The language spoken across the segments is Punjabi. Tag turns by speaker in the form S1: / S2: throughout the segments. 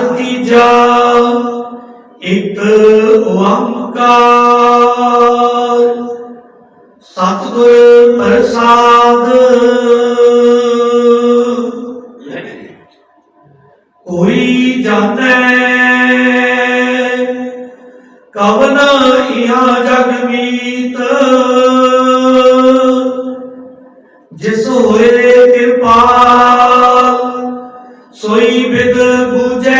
S1: ਤੀਜਾ ਇੱਕ ਓੰਕਾਰ। ਸਤਿਗੁਰ ਪ੍ਰਸਾਦ। ਕੋਈ ਜਾਣੈ, ਕਵਨ ਇਹਾ ਜਗ ਮੀਤ। ਜਿਸ ਹੋਏ ਕਿਰਪਾ, ਸੋਈ ਬਿਦ ਬੂਝੈ।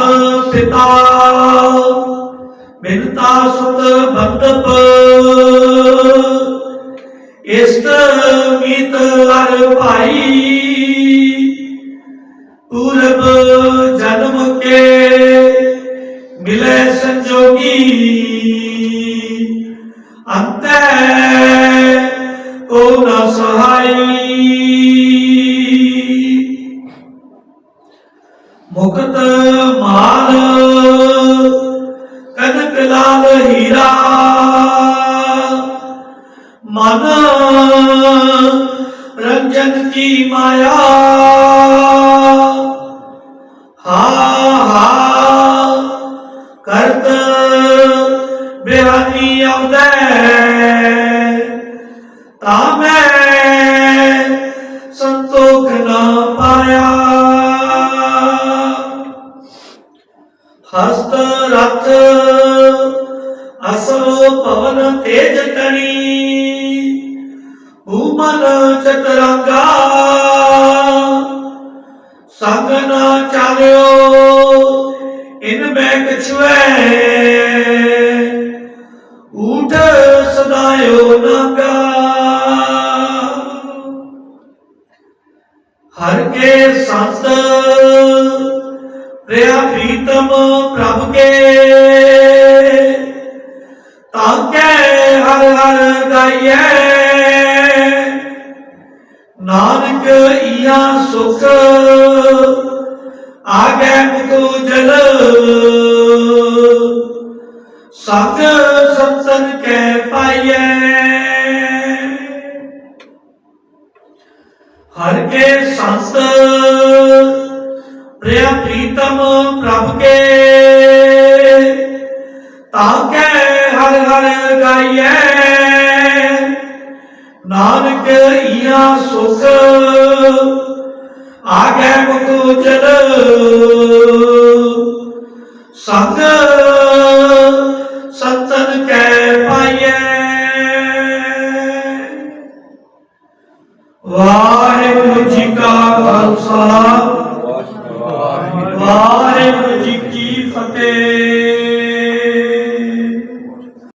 S1: ਮਾਤ ਪਿਤਾ ਬਿਨਤਾ ਸੁਤ ਬੰਦਪ ਇਸਤ ਮੀਤ ਹਰ ਭਾਈ, ਪੂਰਬ ਜਨਮ ਕੇ ਮਿਲੇ ਸੰਜੋਗੀ। ਅੰਤੈ ਕੋ ਨ ਸਹਾਈ। ਲਾਲ ਹੀਰਾ ਮਨ ਰੰਜਨ ਕੀ ਮਾਇਆ। ਹਾ ਹਾ, ਕਰਤ ਬਿਹਾਨੀ ਆਉਂਦਾ ਤਾਂ ਮੈਂ ਸੰਤੋਖ ਨਾ ਪਾਇਆ। ਹਸਤ ਰਥ ਅਸਲੋ ਪਵਨ ਤੇਜ ਤਣੀ। ਭੂਮਨ ਚਤਰੰਗਾ। ਸੰਗ ਨਾ ਚਾਲਿਓ, ਇਨ ਮੈਂ ਕਛੁਐ ਊਠ ਸਦਾਇਓ ਨਾਗਾ ਹਰ ਕੇ ਸੰਤ, ਪ੍ਰਿਆ ਪ੍ਰੀਤਮ ਪ੍ਰਭ ਕੇ। ਤਾਕੇ ਹਰ ਹਰ ਗਾਈਏ। ਨਾਨਕ ਈਆ ਸੁਖ, ਆਗੇ ਮੁਕੁ ਜਲ। ਸੰਗ ਸੰਤਨ ਕੇ ਪਾਈਏ ਹਰ ਕੇ ਸੰਤ ਪ੍ਰਿਆ ਪ੍ਰੀਤਮ ਪ੍ਰਭ ਕੇ, ਤਾਂ ਹਰ ਗਾਈਏ ਨਾਨਕ ਈਆ ਸੁਖ। ਆਗੇ ਮੁਕੁ ਜਲ ਸੰਗ ਸੰਤਨ ਕੈ ਪਾਈਏ ਵਾਹਿਗੁਰੂ ਜੀ ਕਾ ਖਾਲਸਾ। ਵਾਹਿਗੁਰੂ ਜੀ ਕੀ ਫਤਿਹ।